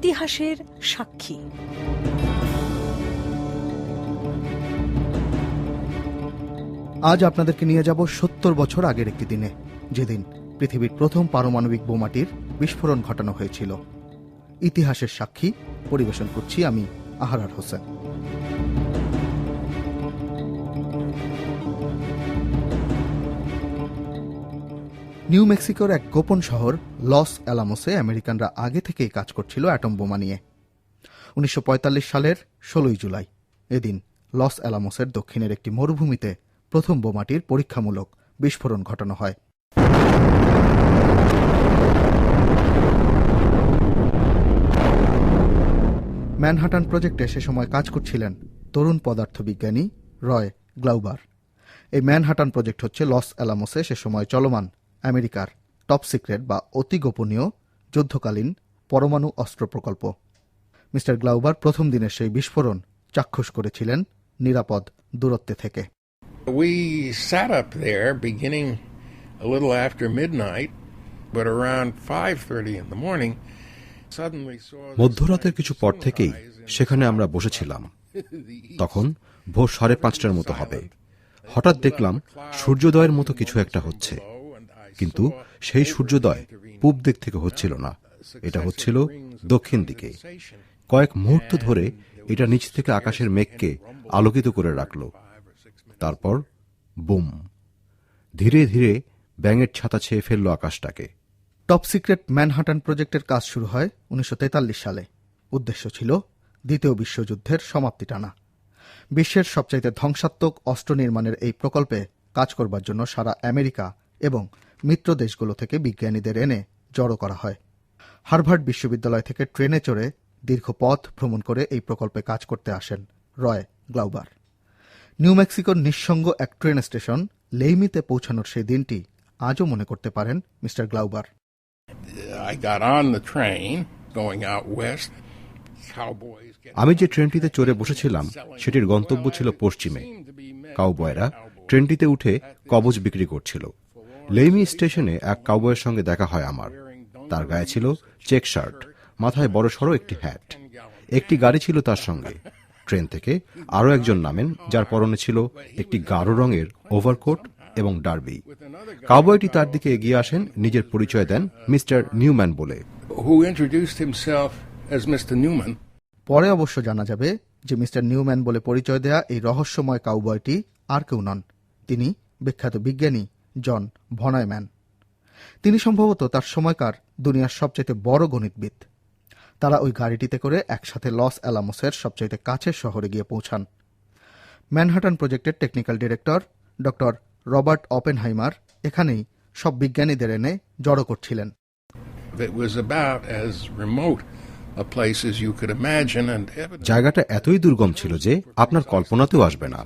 ইতিহাসের সাক্ষী। আজ আপনাদেরকে নিয়ে যাব সত্তর বছর আগের একটি দিনে, যেদিন পৃথিবীর প্রথম পারমাণবিক বোমাটির বিস্ফোরণ ঘটানো হয়েছিল। ইতিহাসের সাক্ষী, পরিবেশন করছি আমি, আহারার হোসেন। নিউ মেক্সিকোর এক গোপন শহর, লস অ্যালামোসে আমেরিকানরা আগে থেকেই কাজ করছিল অ্যাটম বোমা নিয়ে। উনিশশো পঁয়তাল্লিশ সালের ষোলোই জুলাই, এদিন লস অ্যালামোসের দক্ষিণের একটি মরুভূমিতে প্রথম বোমাটির পরীক্ষামূলক বিস্ফোরণ ঘটানো হয়। ম্যানহাটান প্রজেক্টে সে সময় কাজ করছিলেন তরুণ পদার্থবিজ্ঞানী রয় গ্লাউবার। এই ম্যানহাটান প্রজেক্ট হচ্ছে লস অ্যালামোসে সে সময় চলমান আমেরিকার টপ সিক্রেট বা অতি গোপনীয় যুদ্ধকালীন পরমাণু অস্ত্র প্রকল্প। মিস্টার গ্লাউবার প্রথম দিনের সেই বিস্ফোরণ চাক্ষুষ করেছিলেন নিরাপদ দূরত্বে থেকে। We sat up there beginning a little after midnight, but around 5:30 in the morning, suddenly saw মধ্যরাতের কিছু পর থেকেই সেখানে আমরা বসেছিলাম। তখন ভোর সাড়ে পাঁচটার মতো হবে। হঠাৎ দেখলাম সূর্যোদয়ের মতো কিছু একটা হচ্ছে। কিন্তু সেই সূর্যোদয় পূব দিক থেকে হচ্ছিল না। এটা হচ্ছিল দক্ষিণ দিকে। কয়েক মুহূর্ত ধরে এটা নিচ থেকে আকাশের মেঘকে আলোকিত করে রাখল। তারপর বুম। ধীরে ধীরে ব্যাঙের ছাতা ছেয়ে ফেলল আকাশটাকে। টপ সিক্রেট ম্যানহাটান প্রজেক্টের কাজ শুরু হয় উনিশশো তেতাল্লিশ সালে। উদ্দেশ্য ছিল দ্বিতীয় বিশ্বযুদ্ধের সমাপ্তি টানা। বিশ্বের সবচাইতে ধ্বংসাত্মক অস্ত্র নির্মাণের এই প্রকল্পে কাজ করবার জন্য সারা আমেরিকা এবং মিত্র দেশগুলো থেকে বিজ্ঞানীদের এনে জড়ো করা হয়। হার্ভার্ড বিশ্ববিদ্যালয় থেকে ট্রেনে চড়ে দীর্ঘ পথ ভ্রমণ করে এই প্রকল্পে কাজ করতে আসেন রয় গ্লাউবার। নিউ মেক্সিকোর নিঃসঙ্গ এক ট্রেন স্টেশন লেইমিতে পৌঁছানোর সেই দিনটি আজও মনে করতে পারেন মিস্টার গ্লাউবার। আমি যে ট্রেনটিতে চড়ে বসেছিলাম সেটির গন্তব্য ছিল পশ্চিমে। কাউবয়রা ট্রেনটিতে উঠে কবজ বিক্রি করছিল। লেইমি স্টেশনে এক কাউবয়ের সঙ্গে দেখা হয় আমার। তার গায়ে ছিল চেক শার্ট মাথায় বড় সড়ো একটি হ্যাট একটি গাড়ি ছিল তার সঙ্গে। ট্রেন থেকে আরও একজন নামেন যার পরনে ছিল একটি গাঢ় রঙের ওভারকোট এবং ডার্বি। কাউবয়টি তার দিকে এগিয়ে আসেন নিজের পরিচয় দেন মিস্টার নিউম্যান বলে। Who introduced himself as Mr. Newman. পরে অবশ্য জানা যাবে যে মিস্টার নিউম্যান বলে পরিচয় দেয়া এই রহস্যময় কাউবয়টি আর কেউ নন। তিনি বিখ্যাত বিজ্ঞানী জন ভনয়ম্যান তিনি সম্ভবত তার সময়কার দুনিয়ার সবচেয়ে বড় গণিতবিদ। তারা ওই গাড়িটিতে করে একসাথে লস অ্যালামোসের সবচাইতে কাছের শহরে গিয়ে পৌঁছান। ম্যানহাটন প্রজেক্টের technical director doctor Robert Oppenheimer এখানেই সব বিজ্ঞানীদের এনে জড়ো করছিলেন। It was about as remote a place as you could imagine, and evidently জায়গাটা এতই দুর্গম ছিল যে আপনার কল্পনাতেও আসবে না।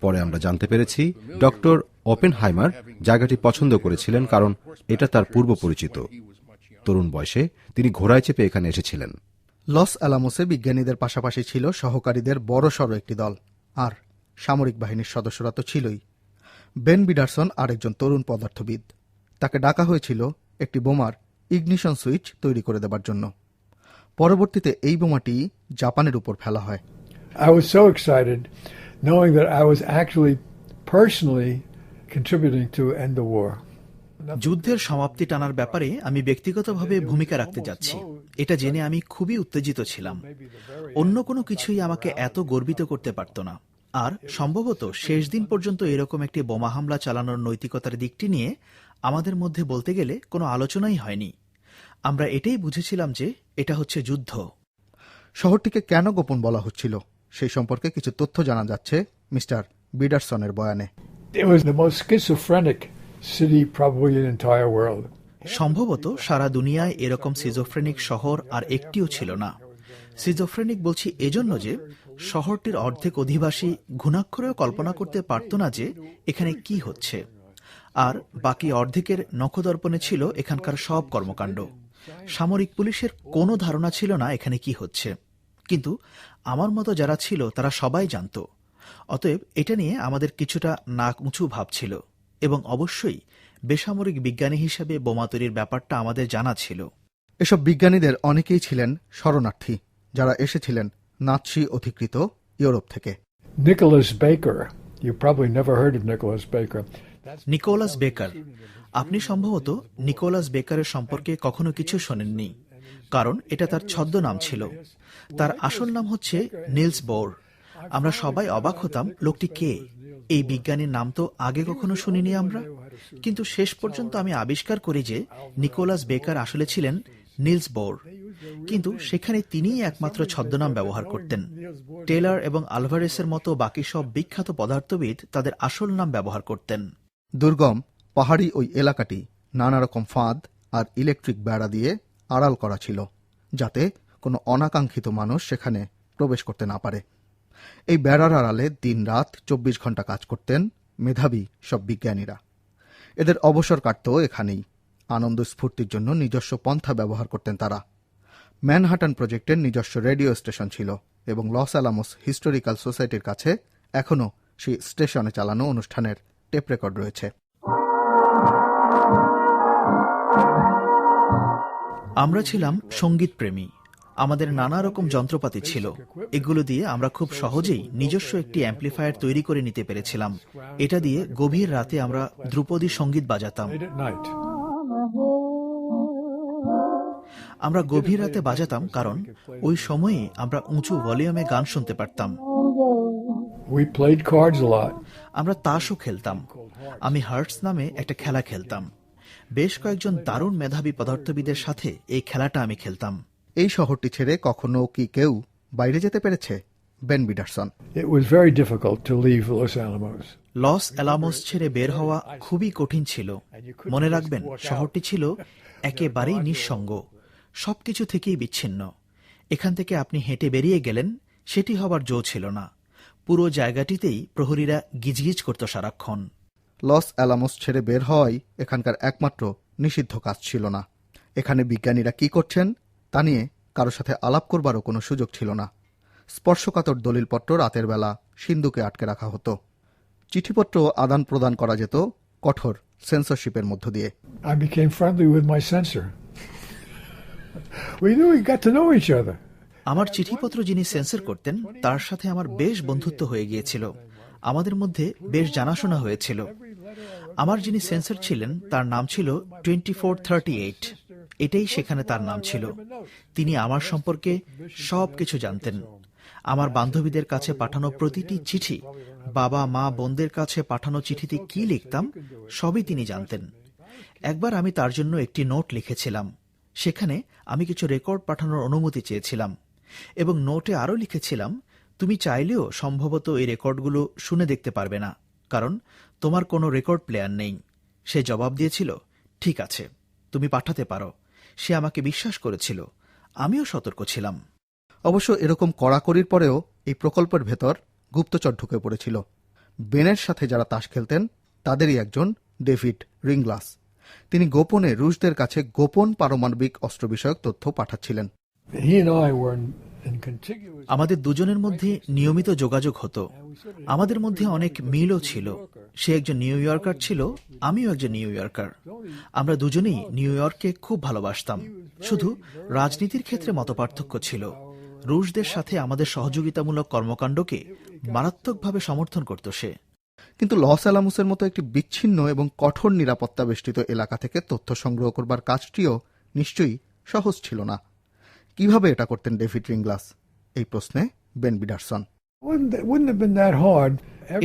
পরে আমরা জানতে পেরেছি ডক্টর ওপেনহাইমার জায়গাটি পছন্দ করেছিলেন কারণ এটা তার পূর্ব পরিচিত তরুণ বয়সে তিনি ঘোড়ায় চেপে এখানে এসেছিলেন। লস অ্যালামোসে বিজ্ঞানীদের পাশাপাশি ছিল সহকারীদের বড়সড় একটি দল আর সামরিক বাহিনীর সদস্যরা তো ছিলই। বেন বিডারসন আরেকজন তরুণ পদার্থবিদ। তাকে ডাকা হয়েছিল একটি বোমার ইগনিশন সুইচ তৈরি করে দেবার জন্য। পরবর্তীতে এই বোমাটি জাপানের উপর ফেলা হয়। I was so excited knowing that I was actually personally contributing to end the war. যুদ্ধের সমাপ্তি টানার ব্যাপারে আমি ব্যক্তিগতভাবে ভূমিকা রাখতে যাচ্ছি। এটা জেনে আমি খুবই উত্তেজিত ছিলাম। অন্য কোনো কিছুই আমাকে এত গর্বিত করতে পারত না। আর সম্ভবত শেষ দিন পর্যন্ত এরকম একটি বোমা হামলা চালানোর নৈতিকতার দিকটি নিয়ে আমাদের মধ্যে বলতে গেলে কোনো আলোচনাই হয়নি। আমরা এটাই বুঝেছিলাম যে এটা হচ্ছে যুদ্ধ। শহরটিকে কেন গোপন বলা হচ্ছিল? সেই সম্পর্কে কিছু তথ্য জানা যাচ্ছে মিস্টার বিডারসনের বয়ানে। It was the most schizophrenic city probably in the entire world. সম্ভবত সারা দুনিয়ায় এরকম সিজোফ্রেনিক শহর আর একটিও ছিল না। সিজোফ্রেনিক বলছি এজন্য যে, শহরটির অর্ধেক অধিবাসী ঘুণাক্ষরেও কল্পনা করতে পারত না যে, এখানে কি হচ্ছে। আর বাকি অর্ধেকের নখদর্পণে ছিল এখানকার সব কর্মকাণ্ড। সামরিক পুলিশের কোনো ধারণা ছিল না এখানে কি হচ্ছে। কিন্তু আমার মতো যারা ছিল, তারা সবাই জানত। অতএব এটা নিয়ে আমাদের কিছুটা নাক উঁচু ভাব ছিল এবং অবশ্যই বেসামরিক বিজ্ঞানী হিসেবে বোমা তৈরির ব্যাপারটা আমাদের জানা ছিল এসব বিজ্ঞানীদের অনেকেই ছিলেন শরণার্থী যারা এসেছিলেন নাৎসি অধিকৃত ইউরোপ থেকে Nicholas Baker. You probably never heard of Nicholas Baker. Nicholas Baker আপনি সম্ভবত নিকোলাস বেকারের সম্পর্কে কখনো কিছু শোনেননি কারণ এটা তার ছদ্মনাম ছিল তার আসল নাম হচ্ছে নিলস বোর আমরা সবাই অবাক হতাম, লোকটি কে? এই বিজ্ঞানীর নাম তো আগে কখনো শুনিনি আমরা। কিন্তু শেষ পর্যন্ত আমি আবিষ্কার করি যে নিকোলাস বেকার আসলে ছিলেন নিলস বোর। কিন্তু সেখানে তিনিই একমাত্র ছদ্মনাম ব্যবহার করতেন। টেলার এবং আলভারেসের মতো বাকি সব বিখ্যাত পদার্থবিদ তাদের আসল নাম ব্যবহার করতেন। দুর্গম, পাহাড়ি ওই এলাকাটি নানা রকম ফাঁদ আর ইলেকট্রিক বেড়া দিয়ে আড়াল করা ছিল, যাতে কোনো অনাকাঙ্ক্ষিত মানুষ সেখানে প্রবেশ করতে না পারে। এই বেড়ার আড়ালে দিনরাত চব্বিশ ঘণ্টা কাজ করতেন মেধাবী সব বিজ্ঞানীরা। এদের অবসর কাটত এখানেই। আনন্দ স্ফূর্তির জন্য নিজস্ব পন্থা ব্যবহার করতেন তারা। ম্যানহাটন প্রজেক্টের নিজস্ব রেডিও স্টেশন ছিল এবং লস অ্যালামোস হিস্টোরিক্যাল সোসাইটির কাছে এখনও সেই স্টেশনে চালানো অনুষ্ঠানের টেপ রেকর্ড রয়েছে। আমরা ছিলাম সংগীত প্রেমী আমাদের নানা রকম যন্ত্রপাতি ছিল। এগুলো দিয়ে আমরা খুব সহজেই নিজস্ব একটি অ্যাম্পলিফায়ার তৈরি করে নিতে পেরেছিলাম। এটা দিয়ে গভীর রাতে আমরা ধ্রুপদী সংগীত বাজাতাম. আমরা গভীর রাতে বাজাতাম কারণ ওই সময়ে আমরা উঁচু ভলিউমে গান শুনতে পারতাম. আমরা তাসও খেলতাম। আমি হার্টস নামে একটা খেলা খেলতাম। বেশ কয়েকজন দারুণ মেধাবী পদার্থবিদের সাথে এই খেলাটা আমি খেলতাম। এই শহরটি ছেড়ে কখনো কি কেউ বাইরে যেতে পেরেছে? Ben Biderson It was very difficult to leave Los Alamos. Los Alamos ছেড়ে বের হওয়া খুবই কঠিন ছিল। মনে রাখবেন শহরটি ছিল একেবারেই নিঃসঙ্গ। সবকিছু থেকেই বিচ্ছিন্ন। এখান থেকে আপনি হেঁটে বেরিয়ে গেলেন সেটি হবার জো ছিল না। পুরো জায়গাটিতেই প্রহরীরা গিজগিজ করত সারাক্ষণ। লস অ্যালামোস ছেড়ে বের হওয়াই এখানকার একমাত্র নিষিদ্ধ কাজ ছিল না। এখানে বিজ্ঞানীরা কি করছেন? তা নিয়ে কারও সাথে আলাপ করবারও কোনো সুযোগ ছিল না। স্পর্শকাতর দলিলপত্র রাতের বেলা সিন্ধুকে আটকে রাখা হতো। চিঠিপত্র আদান প্রদান করা যেত কঠোর সেন্সরশিপের মধ্য দিয়ে। I became friendly with my censor. we knew we got to know each other. আমার চিঠিপত্র যিনি সেন্সর করতেন তার সাথে আমার বেশ বন্ধুত্ব হয়ে গিয়েছিল। আমাদের মধ্যে বেশ জানাশোনা হয়েছিল। আমার যিনি সেন্সর ছিলেন তার নাম ছিল টোয়েন্টি ফোর থার্টি এইট এটাই সেখানে তার নাম ছিল। তিনি আমার সম্পর্কে সব কিছু জানতেন। আমার বান্ধবীদের কাছে পাঠানো প্রতিটি চিঠি, বাবা, মা, বোনদের কাছে পাঠানো চিঠিতে কি লিখতাম, সবই তিনি জানতেন। একবার আমি তার জন্য একটি নোট লিখেছিলাম। সেখানে আমি কিছু রেকর্ড পাঠানোর অনুমতি চেয়েছিলাম এবং নোটে আরও লিখেছিলাম, তুমি চাইলেও সম্ভবত এই রেকর্ডগুলো শুনে দেখতে পারবে না, কারণ তোমার কোনো রেকর্ড প্লেয়ার নেই। সে জবাব দিয়েছিল, ঠিক আছে, তুমি পাঠাতে পারো। সে আমাকে বিশ্বাস করেছিল। আমিও সতর্ক ছিলাম। অবশ্য এরকম কড়াকড়ির পরেও এই প্রকল্পের ভেতর গুপ্তচর ঢুকে পড়েছিল। বেনের সাথে যারা তাস খেলতেন, তাদেরই একজন ডেভিড রিংগ্লাস তিনি গোপনে রুশদের কাছে গোপন পারমাণবিক অস্ত্র বিষয়ক তথ্য পাঠাচ্ছিলেন. আমাদের দুজনের মধ্যে নিয়মিত যোগাযোগ হতো। আমাদের মধ্যে অনেক মিলও ছিল। সে একজন নিউ ইয়র্কার ছিল আমিও একজন নিউ ইয়র্কার আমরা দুজনেই নিউ ইয়র্ককে খুব ভালোবাসতাম। শুধু রাজনীতির ক্ষেত্রে মতপার্থক্য ছিল। রুশদের সাথে আমাদের সহযোগিতামূলক কর্মকাণ্ডকে মারাত্মকভাবে সমর্থন করত সে। কিন্তু লস অ্যালামুসের মতো একটি বিচ্ছিন্ন এবং কঠোর নিরাপত্তা বেষ্টিত এলাকা থেকে তথ্য সংগ্রহ করবার কাজটিও নিশ্চয়ই সহজ ছিল না। কীভাবে এটা করতেন ডেভিড রিংগ্লাস এই প্রশ্নে বেন বিডারসন।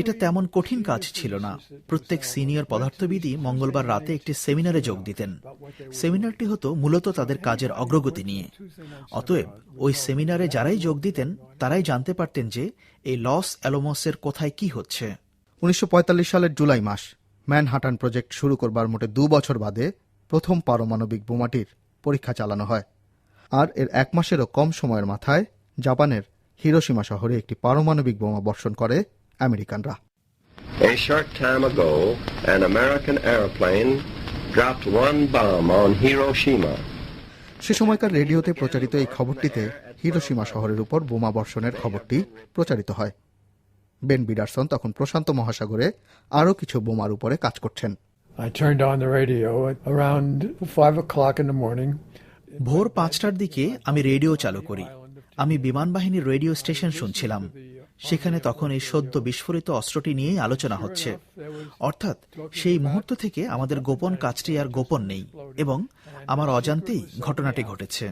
এটা তেমন কঠিন কাজ ছিল না। প্রত্যেক সিনিয়র পদার্থবিদই মঙ্গলবার রাতে একটি সেমিনারে যোগ দিতেন। সেমিনারটি হতো মূলত তাদের কাজের অগ্রগতি নিয়ে। অতএব ওই সেমিনারে যারাই যোগ দিতেন তারাই জানতে পারতেন যে এই লস অ্যালোমসের কোথায় কি হচ্ছে। উনিশশো পঁয়তাল্লিশ সালের জুলাই মাস ম্যানহাটান প্রজেক্ট শুরু করবার মোটে দু বছর বাদে প্রথম পারমাণবিক বোমাটির পরীক্ষা চালানো হয়। আর এর এক মাসেরও কম সময়ের মাথায় জাপানের হিরোসীমা শহরে একটি পারমাণবিক বোমা বর্ষণ করে আমেরিকানরা A short time ago, an American airplane dropped one bomb on Hiroshima. সে সময়কার রেডিওতে প্রচারিত এই খবরটিতে হিরোসীমা শহরের উপর বোমা বর্ষণের খবরটি প্রচারিত হয় বেন বিডারসন তখন প্রশান্ত মহাসাগরে আরও কিছু বোমার উপরে কাজ করছেন I turned on the radio at around five o'clock in the morning. ভোর পাঁচটার দিকে আমি রেডিও চালু করি। আমি বিমান বাহিনীর রেডিও স্টেশন শুনছিলাম। সেখানে তখন এই সদ্য বিস্ফোরিত অস্ত্রটি নিয়েই আলোচনা হচ্ছে। অর্থাৎ সেই মুহূর্ত থেকে আমাদের গোপন কাজটি আর গোপন নেই এবং আমার অজান্তেই ঘটনাটি ঘটেছে।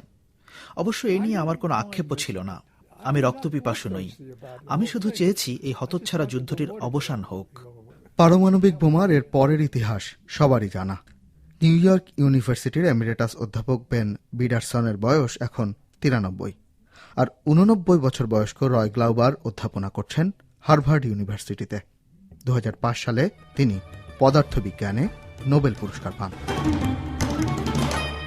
অবশ্য এই নিয়ে আমার কোনো আক্ষেপও ছিল না। আমি রক্তপিপাসু নই। আমি শুধু চেয়েছি এই হতচ্ছাড়া যুদ্ধটির অবসান হোক। পারমাণবিক বোমার এর পরের ইতিহাস সবারই জানা। নিউ ইয়র্ক ইউনিভার্সিটির এমিরেটাস অধ্যাপক বেন বিডারসনের বয়স এখন তিরানব্বই। আর উননব্বই বছর বয়স্ক রয় গ্লাউবার অধ্যাপনা করছেন হার্ভার্ড ইউনিভার্সিটিতে। দু হাজার পাঁচ সালে তিনি পদার্থবিজ্ঞানে নোবেল পুরস্কার পান।